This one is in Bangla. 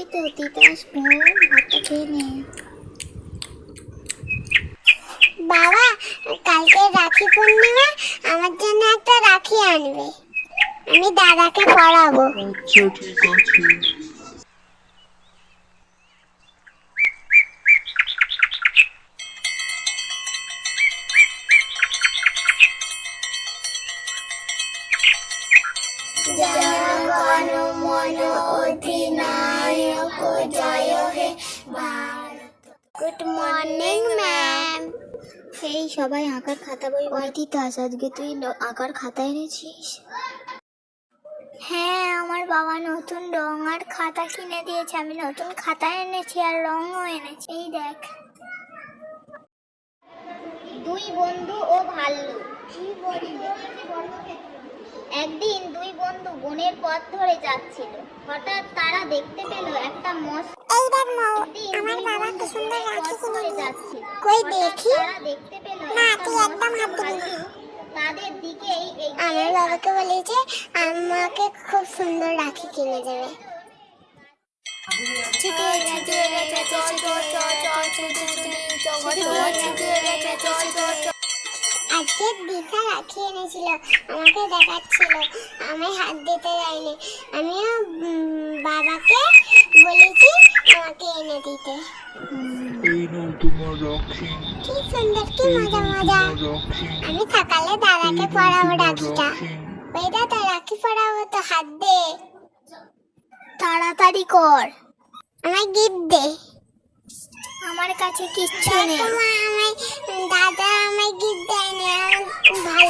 যাবি তো দিতে আসব ভাতটা খেয়ে নে। বাবা কালকে রাখি পূর্ণিমা আমার জন্য একটা রাখি আনবে। আমি দাদাকে পড়াবো। আচ্ছা ঠিক আছে। জনগণ হে গুড মর্নিং ম্যাম এই সবাই আঁকার খাতা বই অর্থিতাস আজকে তুই আঁকার খাতা এনেছিস? হ্যাঁ আমার বাবা নতুন রং আর খাতা কিনে দিয়েছে। আমি নতুন খাতা এনেছি আর রঙও এনেছি। এই দেখ। দুই বন্ধু ও ভাল্লুক একদিন দুই বন্ধু বনের পথ ধরে যাচ্ছিল। হঠাৎ তারা দেখতে পেল একটা মস্ত মৌ আমার সুন্দর রাখি কিনে কই দেখি? না, তুই একদম হাত দিবি না। আমার বাবাকে বলেছে আমাকে খুব সুন্দর রাখি কিনে দেবে। ছুটে ছুটে গেছে চ চ চ চ ছুটে ছুটে ছুটে গেছে চ চ চ আজকে দীঘা রাখি এনেছিল আমাকে দেখাচ্ছিল। আমি হাত দিতে যাইনি। আমিও বাবাকে বলেছি এনে দিতে। এই নাও তোমার রাখি কি সুন্দর কি মজা মজা। আমি সকালে দাদাকে পড়াবো রাখিটা রাখি ওই দাদা রাখি পড়াবো তো হাত দে। তাড়াতাড়ি কর। আমায় গিফট দে। আমার কাছে কিচ্ছু নেই। দাদা আমায় গিফট দেয়নি আমার ভালো না